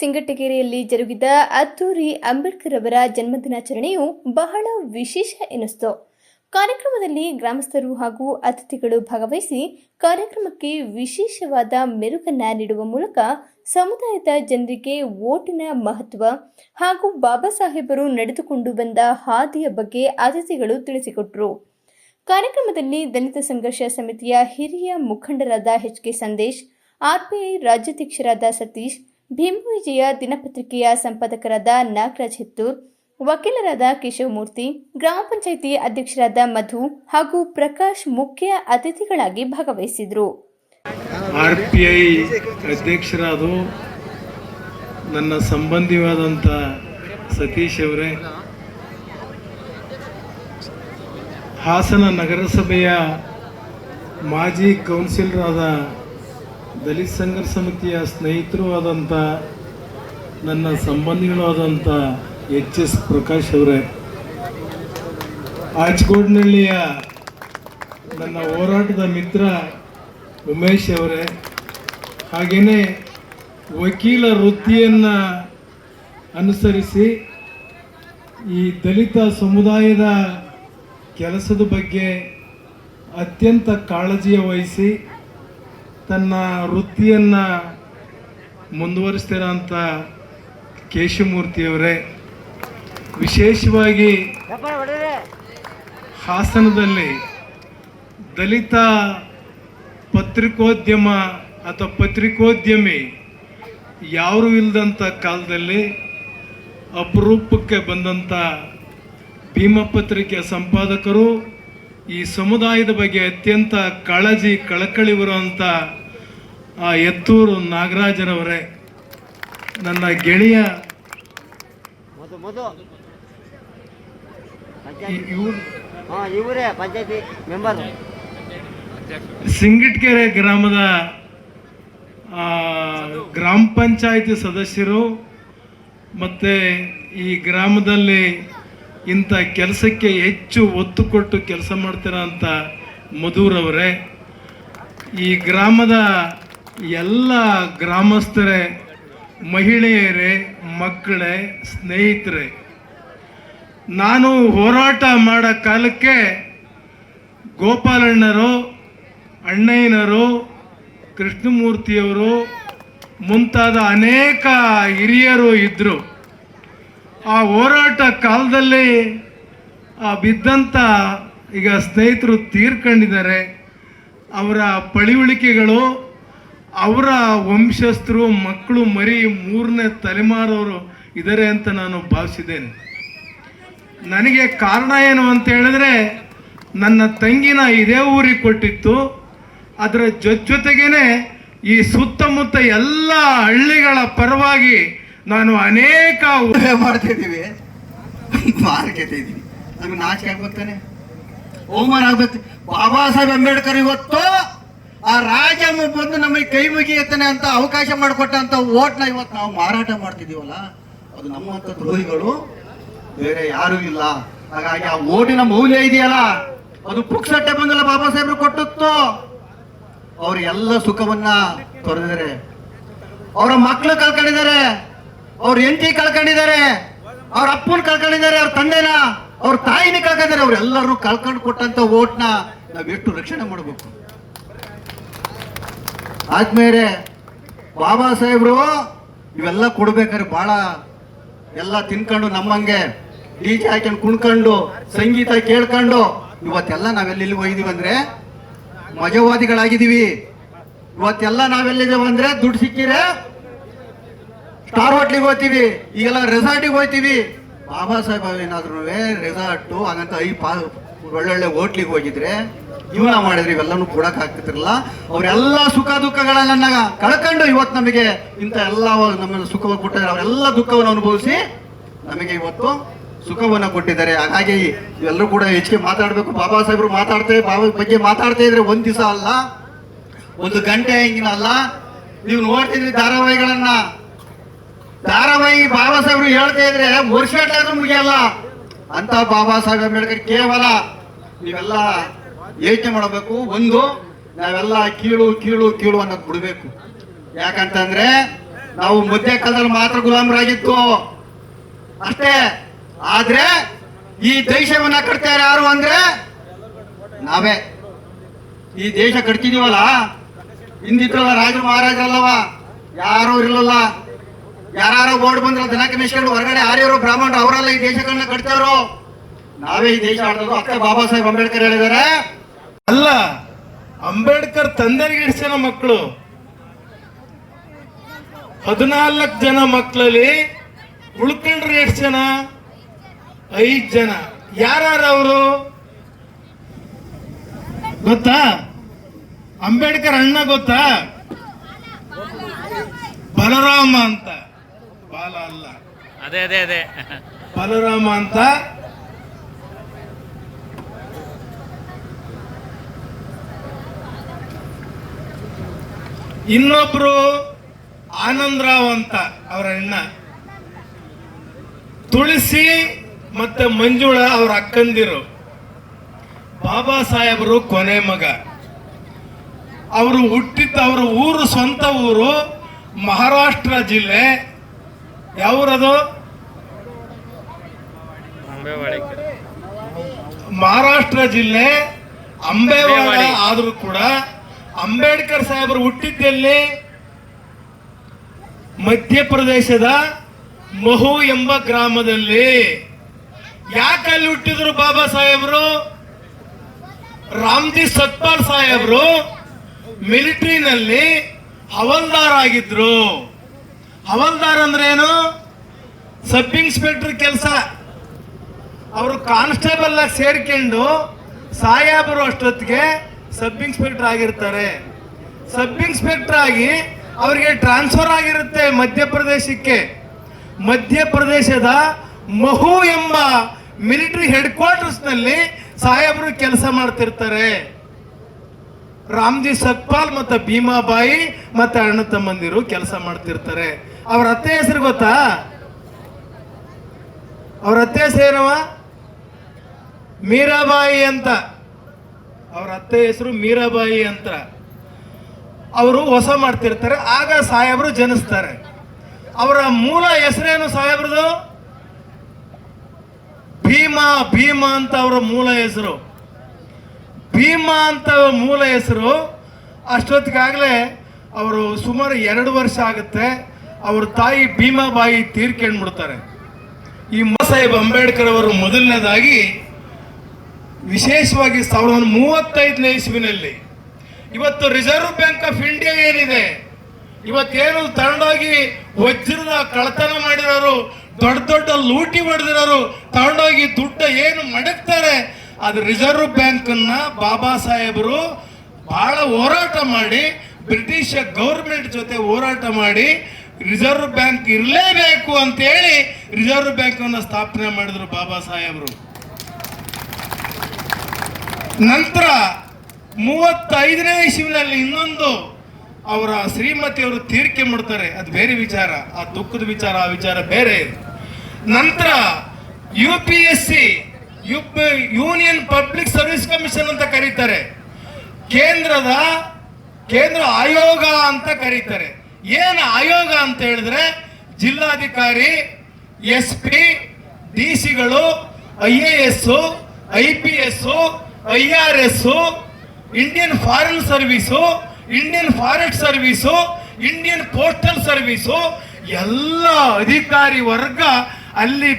ಸಿಂಗಟಗೆರೆಯಲ್ಲಿ ಜರುಗಿದ ಅದ್ದೂರಿ ಅಂಬೇಡ್ಕರ್ ಅವರ ಜನ್ಮದಿನಾಚರಣೆಯು ಬಹಳ ವಿಶೇಷ ಎನಿಸಿತು. ಕಾರ್ಯಕ್ರಮದಲ್ಲಿ ಗ್ರಾಮಸ್ಥರು ಹಾಗೂ ಅತಿಥಿಗಳು ಭಾಗವಹಿಸಿ ಕಾರ್ಯಕ್ರಮಕ್ಕೆ ವಿಶೇಷವಾದ ಮೆರುಗನ್ನ ನೀಡುವ ಮೂಲಕ ಸಮುದಾಯದ ಜನರಿಗೆ ಓಟಿನ ಮಹತ್ವ ಹಾಗೂ ಬಾಬಾ ಸಾಹೇಬರು ನಡೆದುಕೊಂಡು ಬಂದ ಹಾದಿಯ ಬಗ್ಗೆ ಅತಿಥಿಗಳು ತಿಳಿಸಿಕೊಟ್ಟರು ಕಾರ್ಯಕ್ರಮದಲ್ಲಿ ದಲಿತ ಸಂಘರ್ಷ ಸಮಿತಿಯ ಹಿರಿಯ ಮುಖಂಡರಾದ ಎಚ್ ಕೆ ಸಂದೇಶ್ ಆರ್ಪಿಐ ರಾಜ್ಯಾಧ್ಯಕ್ಷರಾದ ಸತೀಶ್ ಭೀಮವಿಜಯ ದಿನಪತ್ರಿಕೆಯ ಸಂಪಾದಕರಾದ ನಾಗರಾಜ್ ಹೆತ್ತೂರ್, ವಕೀಲರಾದ ಕೇಶವಮೂರ್ತಿ ಗ್ರಾಮ ಪಂಚಾಯಿತಿ ಅಧ್ಯಕ್ಷರಾದ ಮಧು ಹಾಗೂ ಪ್ರಕಾಶ್ ಮುಖ್ಯ ಅತಿಥಿಗಳಾಗಿ ಭಾಗವಹಿಸಿದರು. ಆರ್ ಪಿ ಐ ಅಧ್ಯಕ್ಷರಾದ ನನ್ನ ಸಂಬಂಧಿವಾದಂಥ ಸತೀಶ್ ಅವರೇ, ಹಾಸನ ನಗರಸಭೆಯ ಮಾಜಿ ಕೌನ್ಸಿಲರಾದ ದಲಿತ ಸಂಘರ್ಷ ಸಮಿತಿಯ ಸ್ನೇಹಿತರು ಆದಂಥ ನನ್ನ ಸಂಬಂಧಿಗಳು ಆದಂಥ ಎಚ್ ಎಸ್ ಪ್ರಕಾಶ್ ಅವರೇ ಆಚಗೋಡ್ನಹಳ್ಳಿಯ ನನ್ನ ಹೋರಾಟದ ಮಿತ್ರ ಉಮೇಶ್ ಅವರೇ ಹಾಗೆಯೇ ವಕೀಲ ವೃತ್ತಿಯನ್ನು ಅನುಸರಿಸಿ ಈ ದಲಿತ ಸಮುದಾಯದ ಕೆಲಸದ ಬಗ್ಗೆ ಅತ್ಯಂತ ಕಾಳಜಿಯ ವಹಿಸಿ ತನ್ನ ವೃತ್ತಿಯನ್ನು ಮುಂದುವರಿಸ್ತಿರೋಂಥ ಕೇಶಮೂರ್ತಿಯವರೇ, ವಿಶೇಷವಾಗಿ ಹಾಸನದಲ್ಲಿ ದಲಿತ ಪತ್ರಿಕೋದ್ಯಮ ಅಥವಾ ಪತ್ರಿಕೋದ್ಯಮಿ ಯಾರು ಇಲ್ಲದಂಥ ಕಾಲದಲ್ಲಿ ಅಪರೂಪಕ್ಕೆ ಬಂದಂಥ ಭೀಮ ಪತ್ರಿಕೆಯ ಸಂಪಾದಕರು ಈ ಸಮುದಾಯದ ಬಗ್ಗೆ ಅತ್ಯಂತ ಕಾಳಜಿ ಕಳಕಳಿ ಬರುವಂಥ ಆ ಎತ್ತೂರು ನಾಗರಾಜರವರೇ ನನ್ನ ಗೆಳೆಯ ಸಿಂಗಿಟ್ಕೆರೆ ಗ್ರಾಮದ ಗ್ರಾಮ ಪಂಚಾಯಿತಿ ಸದಸ್ಯರು ಮತ್ತು ಈ ಗ್ರಾಮದಲ್ಲಿ ಇಂಥ ಕೆಲಸಕ್ಕೆ ಹೆಚ್ಚು ಒತ್ತು ಕೊಟ್ಟು ಕೆಲಸ ಮಾಡ್ತಿರೋಂಥ ಮಧುರವರೇ ಈ ಗ್ರಾಮದ ಎಲ್ಲ ಗ್ರಾಮಸ್ಥರೇ, ಮಹಿಳೆಯರೇ, ಮಕ್ಕಳೇ, ಸ್ನೇಹಿತರೆ, ನಾನು ಹೋರಾಟ ಮಾಡೋ ಕಾಲಕ್ಕೆ ಗೋಪಾಲಣ್ಣರು, ಅಣ್ಣಯ್ಯನರು, ಕೃಷ್ಣಮೂರ್ತಿಯವರು ಮುಂತಾದ ಅನೇಕ ಹಿರಿಯರು ಇದ್ದರು ಆ ಹೋರಾಟ ಕಾಲದಲ್ಲಿ, ಆ ಬಿದ್ದಂಥ ಈಗ ಸ್ನೇಹಿತರು ತೀರ್ಕೊಂಡಿದ್ದಾರೆ. ಅವರ ಪಳಿವಳಿಕೆಗಳು, ಅವರ ವಂಶಸ್ಥರು, ಮಕ್ಕಳು ಮರಿ ಮೂರನೇ ತಲೆಮಾರವರು ಇದ್ದಾರೆ ಅಂತ ನಾನು ಭಾವಿಸಿದ್ದೇನೆ. ನನಗೆ ಕಾರಣ ಏನು ಅಂತ ಹೇಳಿದ್ರೆ, ನನ್ನ ತಂಗಿನ ಇದೇ ಊರಿಗೆ ಕೊಟ್ಟಿತ್ತು. ಅದರ ಜೊತೆಗೇನೆ ಈ ಸುತ್ತಮುತ್ತ ಎಲ್ಲ ಹಳ್ಳಿಗಳ ಪರವಾಗಿ ನಾನು ಅನೇಕ ಮಾಡ್ತಿದ್ದೀವಿ ಮಾರ್ಕೆಟ್ ಇದೀವಿ ನಮ್ಗೆ ನಾಚಿಕೆ ಆಗ್ಬೇಕಾನೆ ಅವಮಾನ ಆಗ್ಬೇಕು ಬಾಬಾ ಸಾಹೇಬ್ ಅಂಬೇಡ್ಕರ್ ಇವತ್ತು ಆ ರಾಜ ಬಂದು ನಮಗೆ ಕೈ ಮುಗಿಯುತ್ತಾನೆ ಅಂತ ಅವಕಾಶ ಮಾಡಿಕೊಟ್ಟಂತ ಓಟ್ನ ಇವತ್ತು ನಾವು ಮಾರಾಟ ಮಾಡ್ತಿದೀವಲ್ಲ ಅದು ನಮ್ಮಂತ ದ್ರೋಹಿಗಳು. ಬೇರೆ ಯಾರು ಇಲ್ಲ. ಹಾಗಾಗಿ ಆ ಓಟಿನ ಮೌಲ್ಯ ಇದೆಯಲ್ಲ, ಅದು ಪುಕ್ಸಟ್ಟೆ ಬಂದಲ್ಲ ಬಾಬಾ ಸಾಹೇಬ್ರು ಕೊಟ್ಟಿತ್ತು ಅವ್ರ ಎಲ್ಲ ಸುಖವನ್ನ ತೊರೆದಿದ್ದಾರೆ. ಅವರ ಮಕ್ಕಳು ಕಳ್ಕೊಂಡಿದ್ದಾರೆ. ಅವ್ರ ಹೆಂಡತಿ ಕಳ್ಕೊಂಡಿದ್ದಾರೆ, ಅವ್ರ ಅಪ್ಪನ ಕಳ್ಕೊಂಡಿದ್ದಾರೆ, ಅವ್ರ ತಂದೆನ, ಅವ್ರ ತಾಯಿನ ಕಳ್ಕೊಂಡಿದ್ದಾರೆ ಅವ್ರೆಲ್ಲರೂ ಕಳ್ಕೊಂಡು ಕೊಟ್ಟಂತ ಓಟ್ನ ನಾವ್ ಎಷ್ಟು ರಕ್ಷಣೆ ಮಾಡಬೇಕು? ಆದ್ಮೇಲೆ ಬಾಬಾ ಸಾಹೇಬ್ರು, ಇವೆಲ್ಲ ಕೊಡ್ಬೇಕಾದ್ರೆ ಬಹಳ ಎಲ್ಲ ತಿನ್ಕೊಂಡು ನಮ್ಮಂಗೆ ಡಿಜೆ ಹಾಕೊಂಡು ಕುಣ್ಕೊಂಡು, ಸಂಗೀತ ಕೇಳ್ಕೊಂಡು, ಇವತ್ತೆಲ್ಲ ನಾವೆಲ್ಲಿ ಹೋಗಿದೀವಿ ಅಂದ್ರೆ ಮಜವಾದಿಗಳಾಗಿದ್ದೀವಿ. ಇವತ್ತೆಲ್ಲ ನಾವೆಲ್ಲಿದ್ದೇವೆ ಅಂದ್ರೆ ದುಡ್ಡು ಸಿಕ್ಕಿರೆ ಸ್ಟಾರ್ ಹೋಟ್ಲಿಗೆ ಹೋಗ್ತೀವಿ. ಈಗೆಲ್ಲ ರೆಸಾರ್ಟಿಗೆ ಹೋಗ್ತೀವಿ. ಬಾಬಾ ಸಾಹೇಬ್ ಏನಾದ್ರು ರೆಸಾರ್ಟು ಹಾಗಂತ ಐ ಪಾ, ಒಳ್ಳೊಳ್ಳೆ ಹೋಟ್ಲಿಗೆ ಹೋಗಿದ್ರೆ ಜೀವನ ಮಾಡಿದ್ರೆ ಇವೆಲ್ಲನೂ ಕೊಡಕ್ ಆಗ್ತಿರಲ್ಲ ಅವರೆಲ್ಲ ಸುಖ ದುಃಖಗಳನ್ನ ಕಳ್ಕೊಂಡು ಇವತ್ತು ನಮಗೆ ಇಂಥ ಎಲ್ಲ ನಮ್ಮ ಸುಖವನ್ನು ಕೊಟ್ಟಿದ್ದಾರೆ. ಅವರೆಲ್ಲ ದುಃಖವನ್ನು ಅನುಭವಿಸಿ ನಮಗೆ ಇವತ್ತು ಸುಖವನ್ನು ಕೊಟ್ಟಿದ್ದಾರೆ. ಹಾಗಾಗಿ ಇವೆಲ್ಲರೂ ಕೂಡ ಹೆಚ್ಚಿಗೆ ಮಾತಾಡಬೇಕು. ಬಾಬಾ ಸಾಹೇಬರು ಮಾತಾಡ್ತೇವೆ. ಬಾಬಾ ಬಗ್ಗೆ ಮಾತಾಡ್ತಾ ಇದ್ರೆ ಒಂದು ದಿವಸ ಅಲ್ಲ, ಒಂದು ಗಂಟೆ ಹಿಂಗಿನ ಅಲ್ಲ. ನೀವು ನೋಡ್ತಿದ್ರಿ ಧಾರಾವಾಹಿಗಳನ್ನ. ಧಾರಾವಾಹಿ ಬಾಬಾ ಸಾಹೇಬ್ರು ಹೇಳ್ತಾ ಇದ್ರೆ ವರ್ಷಗಟ್ಟಲೆ ಮುಗಿಯಲ್ಲ. ಅಂತ ಬಾಬಾ ಸಾಹೇಬ್ ಅಂಬೇಡ್ಕರ್ ಕೇವಲ ನೀವೆಲ್ಲ ಯೋಚನೆ ಮಾಡಬೇಕು. ಒಂದು, ನಾವೆಲ್ಲ ಕೀಳು ಕೀಳು ಕೀಳು ಅನ್ನೋದು ಬಿಡಬೇಕು. ಯಾಕಂತಂದ್ರೆ ನಾವು ಮಧ್ಯ ಕಾಲದಲ್ಲಿ ಮಾತ್ರ ಗುಲಾಮರಾಗಿತ್ತು. ಅಷ್ಟೇ. ಆದ್ರೆ ಈ ದೇಶವನ್ನ ಕಟ್ತಾರೆ ಯಾರು ಅಂದ್ರೆ ನಾವೇ. ಈ ದೇಶ ಕಟ್ತಿದೀವಲ್ಲ? ಹಿಂದಿದ್ರಲ್ಲ ರಾಜರು, ಮಹಾರಾಜರಲ್ಲವ? ಯಾರು ಇರಲಿಲ್ಲ. ಯಾರು ಓಡ್ ಬಂದ್ರ ದನ ಕನಿಷ್ಕರು ಹೊರಗಡೆ ಆರ್ಯರು, ಬ್ರಾಹ್ಮಣರು ಅವರೆಲ್ಲ ಈ ದೇಶಗಳನ್ನ ಕಟ್ತಾರೋ? ನಾವೇ ಈ ದೇಶ ಆಡೋದು. ಅಕ್ಕ ಬಾಬಾ ಸಾಹೇಬ್ ಅಂಬೇಡ್ಕರ್ ಹೇಳಿದಾರೆ ಅಲ್ಲ, ಅಂಬೇಡ್ಕರ್ ತಂದೆಗೆ ಜನ ಮಕ್ಕಳು ಹದಿನಾಲ್ಕು ಜನ ಮಕ್ಕಳಲ್ಲಿ ಉಳ್ಕೊಂಡ್ರೆ ಎಷ್ಟು ಜನ? ಐದು ಜನ. ಯಾರು ಅವರು? ಗೊತ್ತಾ? ಅಂಬೇಡ್ಕರ್ ಅಣ್ಣ ಗೊತ್ತಾ? ಬಲರಾಮ ಅಂತ. ಬಾಲ ಅಲ್ಲ. ಅದೇ ಅದೇ ಅದೇ. ಬಲರಾಮ ಅಂತ. ಇನ್ನೊಬ್ರು ಆನಂದರಾವ್ ಅಂತ ಅವರ ಅಣ್ಣ. ತುಳಸಿ ಮತ್ತೆ ಮಂಜುಳ ಅವ್ರ ಅಕ್ಕಂದಿರು. ಬಾಬಾ ಸಾಹೇಬರು ಕೊನೆ ಮಗ. ಅವರು ಹುಟ್ಟಿದ್ದ ಅವರ ಊರು ಸ್ವಂತ ಊರು ಮಹಾರಾಷ್ಟ್ರ ಜಿಲ್ಲೆ. ಯಾವೂರದು? ಮಹಾರಾಷ್ಟ್ರ ಜಿಲ್ಲೆ ಅಂಬೇವಾಡ. ಆದರೂ ಕೂಡ ಅಂಬೇಡ್ಕರ್ ಸಾಹೇಬರು ಹುಟ್ಟಿದ್ದಲ್ಲಿ ಮಧ್ಯಪ್ರದೇಶದ ಮಹು ಎಂಬ ಗ್ರಾಮದಲ್ಲಿ. ಯಾಕೆ ಅಲ್ಲಿ ಹುಟ್ಟಿದ್ರು ಬಾಬಾ ಸಾಹೇಬರು? ರಾಮ್ಜಿ ಸತ್ಪಾಲ್ ಸಾಹೇಬರು ಮಿಲಿಟರಿನಲ್ಲಿ ಹವಲ್ದಾರ್ ಆಗಿದ್ರು. ಹವಲ್ದಾರ್ ಅಂದ್ರೆ ಏನು? ಸಬ್ ಇನ್ಸ್ಪೆಕ್ಟರ್ ಕೆಲಸ. ಅವರು ಕಾನ್ಸ್ಟೇಬಲ್ ಆಗಿ ಸೇರ್ಕೊಂಡು ಸಾಹೇಬರು ಅಷ್ಟೊತ್ತಿಗೆ ಸಬ್ ಇನ್ಸ್ಪೆಕ್ಟರ್ ಆಗಿರ್ತಾರೆ. ಸಬ್ ಇನ್ಸ್ಪೆಕ್ಟರ್ ಆಗಿ ಅವರಿಗೆ ಟ್ರಾನ್ಸ್ಫರ್ ಆಗಿರುತ್ತೆ ಮಧ್ಯಪ್ರದೇಶಕ್ಕೆ. ಮಧ್ಯಪ್ರದೇಶದ ಮಹು ಎಂಬ ಮಿಲಿಟರಿ ಹೆಡ್ ಕ್ವಾರ್ಟರ್ಸ್ನಲ್ಲಿ ಸಾಹೇಬರು ಕೆಲಸ ಮಾಡ್ತಿರ್ತಾರೆ. ರಾಮ್ಜಿ ಸತ್ಪಾಲ್ ಮತ್ತು ಭೀಮಾಬಾಯಿ ಮತ್ತೆ ಅಣ್ಣ ತಮ್ಮಂದಿರು ಕೆಲಸ ಮಾಡ್ತಿರ್ತಾರೆ. ಅವ್ರ ಅತ್ತೆ ಹೆಸರು ಗೊತ್ತಾ? ಅವ್ರ ಅತ್ತೆ ಹೆಸರು ಏನವ? ಮೀರಾಬಾಯಿ ಅಂತ. ಅವ್ರ ಅತ್ತೆ ಹೆಸರು ಮೀರಾಬಾಯಿ ಅಂತ. ಅವರು ಹೊಸ ಮಾಡ್ತಿರ್ತಾರೆ, ಆಗ ಸಾಹೇಬರು ಜನಿಸ್ತಾರೆ. ಅವರ ಮೂಲ ಹೆಸರೇನು ಸಾಹೇಬ್ರದು? ಭೀಮಾ ಭೀಮಾ ಅಂತ ಅವರ ಮೂಲ ಹೆಸರು. ಭೀಮಾ ಅಂತ ಮೂಲ ಹೆಸರು, ಅಷ್ಟೊತ್ತಿಗಾಗಲೇ ಅವರು ಸುಮಾರು ಎರಡು ವರ್ಷ ಆಗುತ್ತೆ. ಅವ್ರ ತಾಯಿ ಭೀಮಾಬಾಯಿ ತೀರ್ಕೊಂಡ್ಬಿಡ್ತಾರೆ ಈ ಸಾಹೇಬ್ ಅಂಬೇಡ್ಕರ್ ಅವರು ಮೊದಲನೇದಾಗಿ ವಿಶೇಷವಾಗಿ ಸಾವಿರದ ಒಂದು ಮೂವತ್ತೈದನೇ ಇಸ್ವಿನಲ್ಲಿ ಇವತ್ತು ರಿಸರ್ವ್ ಬ್ಯಾಂಕ್ ಆಫ್ ಇಂಡಿಯಾ ಏನಿದೆ, ಇವತ್ತೇನು ತಗೊಂಡೋಗಿ ವಜ್ರದ ಕಳತನ ಮಾಡಿರೋರು, ದೊಡ್ಡ ದೊಡ್ಡ ಲೂಟಿ ಹೊಡೆದಿರೋರು ತಗೊಂಡೋಗಿ ದುಡ್ಡು ಏನು ಮಡಗ್ತಾರೆ, ಅದು ರಿಸರ್ವ್ ಬ್ಯಾಂಕನ್ನ ಬಾಬಾ ಸಾಹೇಬರು ಬಹಳ ಹೋರಾಟ ಮಾಡಿ, ಬ್ರಿಟಿಷ್ ಗೌರ್ಮೆಂಟ್ ಜೊತೆ ಹೋರಾಟ ಮಾಡಿ ರಿಸರ್ವ್ ಬ್ಯಾಂಕ್ ಇರಲೇಬೇಕು ಅಂತೇಳಿ ರಿಸರ್ವ್ ಬ್ಯಾಂಕ್ ಅನ್ನು ಸ್ಥಾಪನೆ ಮಾಡಿದ್ರು ಬಾಬಾ ಸಾಹೇಬರು. ನಂತರ ಮೂವತ್ತೈದನೇ ಇಸುವಿನಲ್ಲಿ ಇನ್ನೊಂದು ಅವರ ಶ್ರೀಮತಿಯವರು ತೀರ್ಕೆ ಮಾಡ್ತಾರೆ. ಅದು ಬೇರೆ ವಿಚಾರ. ಆ ದುಃಖದ ವಿಚಾರ, ಆ ವಿಚಾರ ಬೇರೆ ನಂತರ U P S C union public service commission ಅಂತ ಕರೀತಾರೆ. ಕೇಂದ್ರದ, ಕೇಂದ್ರ ಆಯೋಗ ಅಂತ ಕರೀತಾರೆ. ಏನು ಆಯೋಗ ಅಂತ ಹೇಳಿದ್ರೆ ಜಿಲ್ಲಾಧಿಕಾರಿ S P D ಸಿಗಳು I A S I P S I R S Indian foreign service, Indian forest service, Indian postal service, ಎಲ್ಲ ಅಧಿಕಾರಿ ವರ್ಗ ಅಲ್ಲಿ